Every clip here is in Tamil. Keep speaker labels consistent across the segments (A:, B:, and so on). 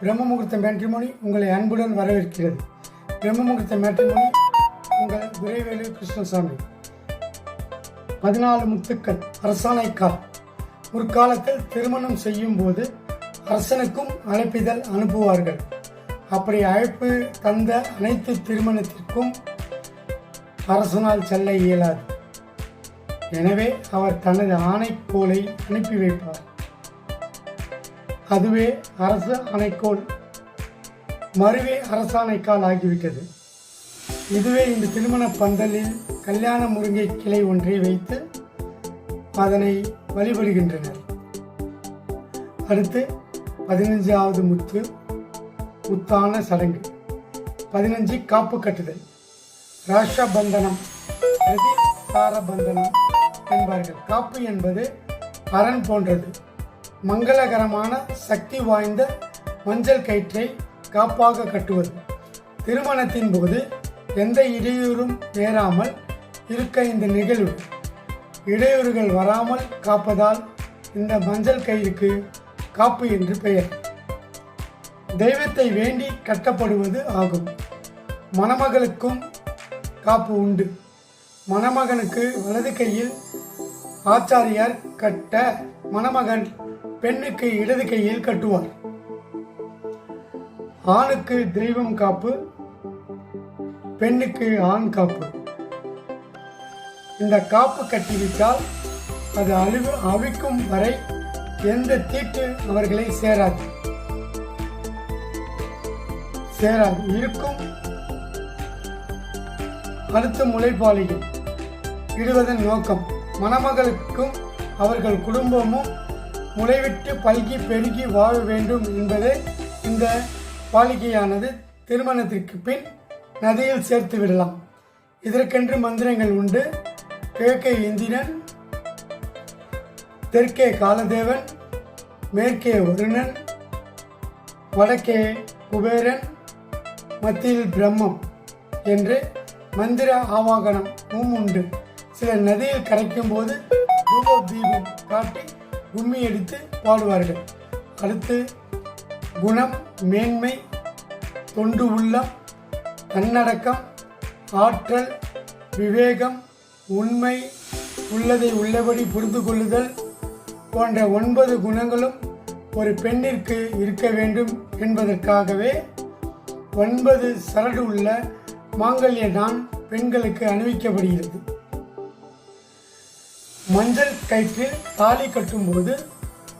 A: பிரம்ம முகூர்த்த மேட்ரிமோனி உங்களை அன்புடன் வரவேற்கிறது. பிரம்ம முகூர்த்த மேட்ரிமோனி உங்கள் விரைவேலு கிருஷ்ணசாமி. பதினாலு முத்துக்கள் அரசாணைக்கால் முற்காலத்தில் திருமணம் செய்யும் போது அரசனுக்கும் அழைப்பிதழ் அனுப்புவார்கள். அப்படி அழைப்பு தந்த அனைத்து திருமணத்திற்கும் அரசனால் செல்ல இயலாது. எனவே அவர் தனது ஆணைக்கோலை அனுப்பி வைப்பார். அதுவே அரசு ஆணைக்கோள் மறுவே அரசாணைக்கால் ஆகிவிட்டது. இதுவே இந்த திருமண பந்தலில் கல்யாண முருங்கை கிளை ஒன்றை வைத்து அதனை வழிபடுகின்றனர். அடுத்து பதினஞ்சாவது முத்து முத்தான சடங்கு. பதினஞ்சு காப்பு கட்டுதல். ராஷபந்தனம் பிரதிசார பந்தனம் என்பார்கள். காப்பு என்பது அரண் போன்றது. மங்களகரமான சக்தி வாய்ந்த மஞ்சள் கயிற்றை காப்பாக கட்டுவது. திருமணத்தின் போது எந்த இடையூறும் நேராமல் இருக்க இந்த நிகழ்வு. இடையூறுகள் வராமல் காப்பதால் இந்த மஞ்சள் கயிறுக்கு காப்பு என்று பெயர். தெய்வத்தை வேண்டி கட்டப்படுவது ஆகும். மணமகளுக்கும் காப்பு உண்டு. மணமகனுக்கு வலது கையில் ஆச்சாரியார் கட்ட மணமகன் பெண்ணுக்கு இடது கையில் கட்டுவார். ஆணுக்கு தெய்வம் காப்பு பெண்ணுக்கு ஆண் காப்பு. இந்த காப்பு கட்டிவிட்டால் அது அழிவு அவிக்கும் வரை எந்த தீட்டு அவர்களை சேராது. சேராது. இருக்கும் அடுத்த முளைப்பாளிகள். இடுவதன் நோக்கம் மணமகளுக்கும் அவர்கள் குடும்பமும் முளைவிட்டு பல்கி பெருகி வாழ வேண்டும் என்பதே இந்த பாலிகையானது. திருமணத்திற்கு பின் நதியில் சேர்த்து விடலாம். இதற்கென்று மந்திரங்கள் உண்டு. கிழக்கே இந்திரன் தெற்கே காலதேவன் மேற்கே வருணன் வடக்கே குபேரன் மத்தியில் பிரம்மம் என்று மந்திர ஆவாகனம் உண்டு. சில நதியில் கரைக்கும் போது தூப தீபம் காட்டி கும்மி அடித்து பாடுவார்கள். அடுத்து குணம் மேன்மை தொண்டு உள்ளம் தன்னடக்கம் ஆற்றல் விவேகம் உண்மை உள்ளதை உள்ளபடி புரிந்து கொள்ளுதல் போன்ற ஒன்பது குணங்களும் ஒரு பெண்ணிற்கு இருக்க வேண்டும் என்பதற்காகவே ஒன்பது சரடு உள்ள மாங்கல்ய நான் பெண்களுக்கு அணிவிக்கப்படுகிறது. மஞ்சள் கயிற்றில் தாலி கட்டும்போது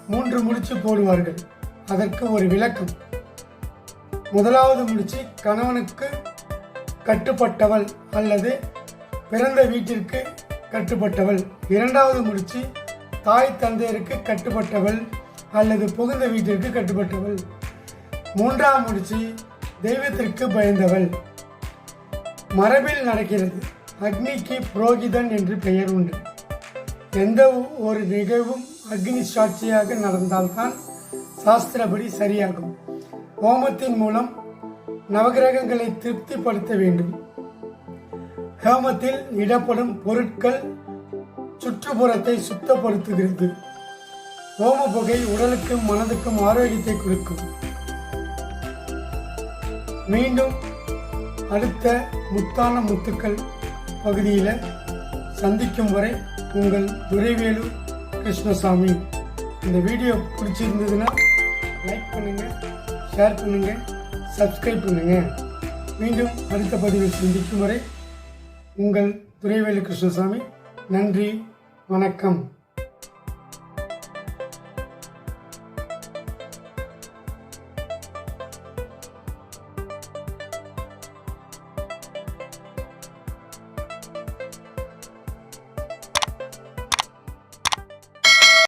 A: மூன்று முடிச்சு போடுவார்கள். அதற்கு ஒரு விளக்கம். முதலாவது முடிச்சு கணவனுக்கு கட்டுப்பட்டவள் அல்லது பிறந்த வீட்டிற்கு கட்டுப்பட்டவள். இரண்டாவது முடிச்சு தாய் தந்தையருக்கு கட்டுப்பட்டவள் அல்லது புகுந்த வீட்டிற்கு கட்டுப்பட்டவள். மூன்றாம் முடிச்சு தெய்வத்திற்கு பயந்தவள். மரபில் நடக்கிறது. அக்னிக்கு புரோகிதன் என்று பெயர் உண்டு. எந்த ஒரு நிகழ்வும் அக்னி சாட்சியாக நடந்தால்தான் சாஸ்திரப்படி சரியாகும். ஹோமத்தின் மூலம் நவகிரகங்களை திருப்திப்படுத்த வேண்டும். ஹோமத்தில் இடப்படும் பொருட்கள் சுற்றுப்புறத்தை சுத்தப்படுத்துகிறது. ஹோம புகை உடலுக்கும் மனதுக்கும் ஆரோக்கியத்தை கொடுக்கும். மீண்டும் அடுத்த முத்தான முத்துக்கள் பகுதியில் சந்திக்கும் வரை உங்கள் துரைவேலு கிருஷ்ணசாமி. இந்த வீடியோ பிடிச்சிருந்ததுன்னா லைக் பண்ணுங்கள் ஷேர் பண்ணுங்கள் சப்ஸ்கிரைப் பண்ணுங்கள் மீண்டும் அடுத்த பதிவில் சந்திக்கும் வரை உங்கள் துரைவேலு கிருஷ்ணசாமி நன்றி வணக்கம்.